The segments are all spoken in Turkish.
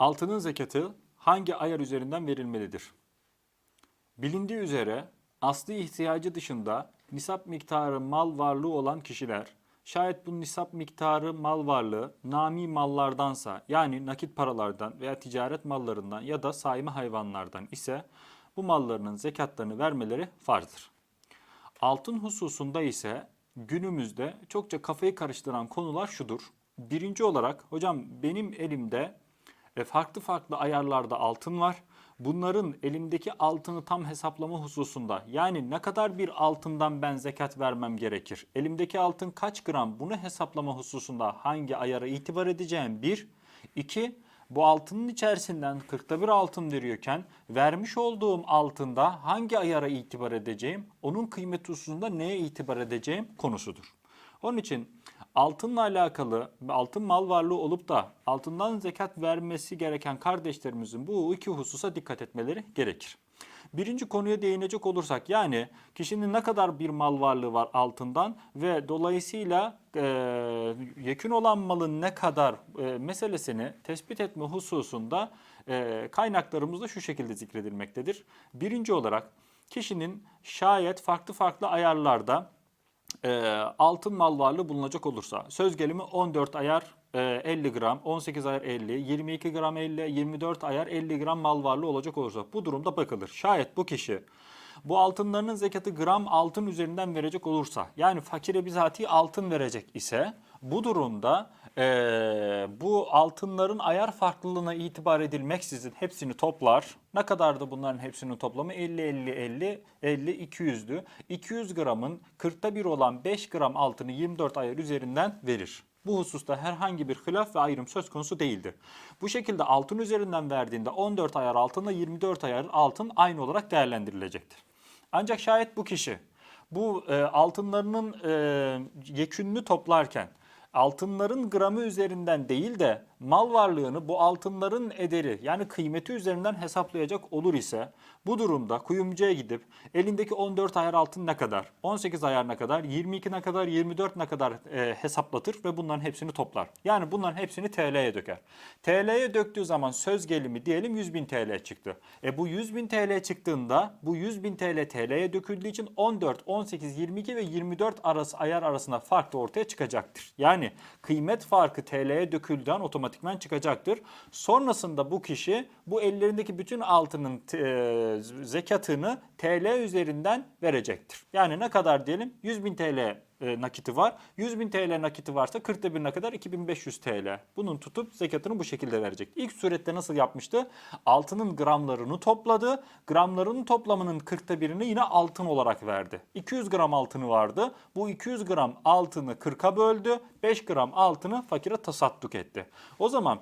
Altının zekatı hangi ayar üzerinden verilmelidir? Bilindiği üzere asli ihtiyacı dışında nisap miktarı mal varlığı olan kişiler, şayet bu nisap miktarı mal varlığı nami mallardansa yani nakit paralardan veya ticaret mallarından ya da saimi hayvanlardan ise bu mallarının zekatlarını vermeleri farzdır. Altın hususunda ise günümüzde çokça kafayı karıştıran konular şudur. Birinci olarak hocam benim elimde e, farklı farklı ayarlarda altın var. Bunların elimdeki altını tam hesaplama hususunda yani ne kadar bir altından ben zekat vermem gerekir? Elimdeki altın kaç gram bunu hesaplama hususunda hangi ayara itibar edeceğim? Bir. İki, bu altının içerisinden 40'ta bir altın veriyorken vermiş olduğum altında hangi ayara itibar edeceğim? Onun kıymeti hususunda neye itibar edeceğim konusudur. Onun için altınla alakalı altın mal varlığı olup da altından zekat vermesi gereken kardeşlerimizin bu iki hususa dikkat etmeleri gerekir. Birinci konuya değinecek olursak yani kişinin ne kadar bir mal varlığı var altından ve dolayısıyla e, yekün olan malın ne kadar e, meselesini tespit etme hususunda e, kaynaklarımızda şu şekilde zikredilmektedir. Birinci olarak kişinin şayet farklı farklı ayarlarda e, altın mal varlığı bulunacak olursa söz gelimi 14 ayar e, 50 gram, 18 ayar 50, 22 gram 50, 24 ayar 50 gram mal varlığı olacak olursa bu durumda bakılır. Şayet bu kişi bu altınlarının zekatı gram altın üzerinden verecek olursa yani fakire bizatihi altın verecek ise bu durumda e, bu altınların ayar farklılığına itibar edilmeksizin hepsini toplar. Ne kadardı bunların hepsinin toplamı? 50 50 50 50 200'dü. 200 gramın 40'ta bir olan 5 gram altını 24 ayar üzerinden verir. Bu hususta herhangi bir hilaf ve ayrım söz konusu değildir. Bu şekilde altın üzerinden verdiğinde 14 ayar altınla 24 ayar altın aynı olarak değerlendirilecektir. Ancak şayet bu kişi bu e, altınlarının e, yekününü toplarken altınların gramı üzerinden değil de mal varlığını bu altınların ederi yani kıymeti üzerinden hesaplayacak olur ise bu durumda kuyumcuya gidip elindeki 14 ayar altın ne kadar, 18 ayar ne kadar, 22 ne kadar, 24 ne kadar e, hesaplatır ve bunların hepsini toplar. Yani bunların hepsini TL'ye döker. TL'ye döktüğü zaman söz gelimi diyelim 100 bin TL çıktı. E bu 100 bin TL çıktığında bu 100 bin TL TL'ye döküldüğü için 14, 18, 22 ve 24 arası ayar arasında fark da ortaya çıkacaktır. Yani kıymet farkı TL'ye döküldüğünden otomatikman çıkacaktır. Sonrasında bu kişi bu ellerindeki bütün altının e, zekatını TL üzerinden verecektir. Yani ne kadar diyelim 100 bin TL e, nakiti var. 100 bin TL nakiti varsa 40'ta birine kadar 2500 TL. Bunun tutup zekatını bu şekilde verecek. İlk surette nasıl yapmıştı? Altının gramlarını topladı. Gramlarının toplamının 40'ta birini yine altın olarak verdi. 200 gram altını vardı. Bu 200 gram altını 40'a böldü. 5 gram altını fakire tasadduk etti. O zaman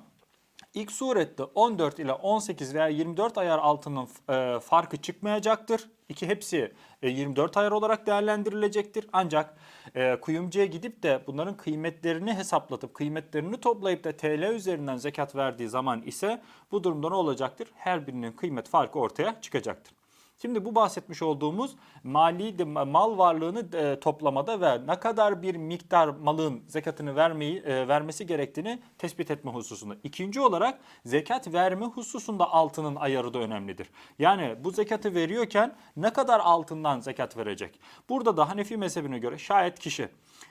İlk surette 14 ile 18 veya 24 ayar altının e, farkı çıkmayacaktır. İki hepsi e, 24 ayar olarak değerlendirilecektir. Ancak e, kuyumcuya gidip de bunların kıymetlerini hesaplatıp kıymetlerini toplayıp da TL üzerinden zekat verdiği zaman ise bu durumda ne olacaktır? Her birinin kıymet farkı ortaya çıkacaktır. Şimdi bu bahsetmiş olduğumuz mali mal varlığını e, toplamada ve ne kadar bir miktar malın zekatını vermeyi e, vermesi gerektiğini tespit etme hususunda. İkinci olarak zekat verme hususunda altının ayarı da önemlidir. Yani bu zekatı veriyorken ne kadar altından zekat verecek? Burada da Hanefi mezhebine göre şayet kişi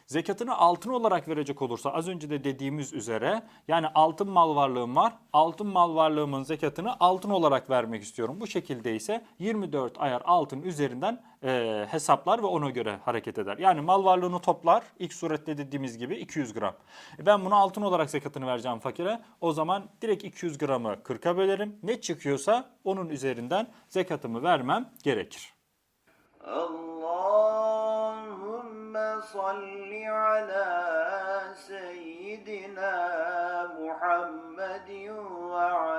zekatını altın olarak verecek olursa az önce de dediğimiz üzere yani altın mal varlığım var. Altın mal varlığımın zekatını altın olarak vermek istiyorum. Bu şekilde ise 24 ayar altın üzerinden e, hesaplar ve ona göre hareket eder. Yani mal varlığını toplar. ilk surette dediğimiz gibi 200 gram. E ben bunu altın olarak zekatını vereceğim fakire. O zaman direkt 200 gramı 40'a bölerim. Ne çıkıyorsa onun üzerinden zekatımı vermem gerekir. Allahümme صل على سيدنا محمد وعلى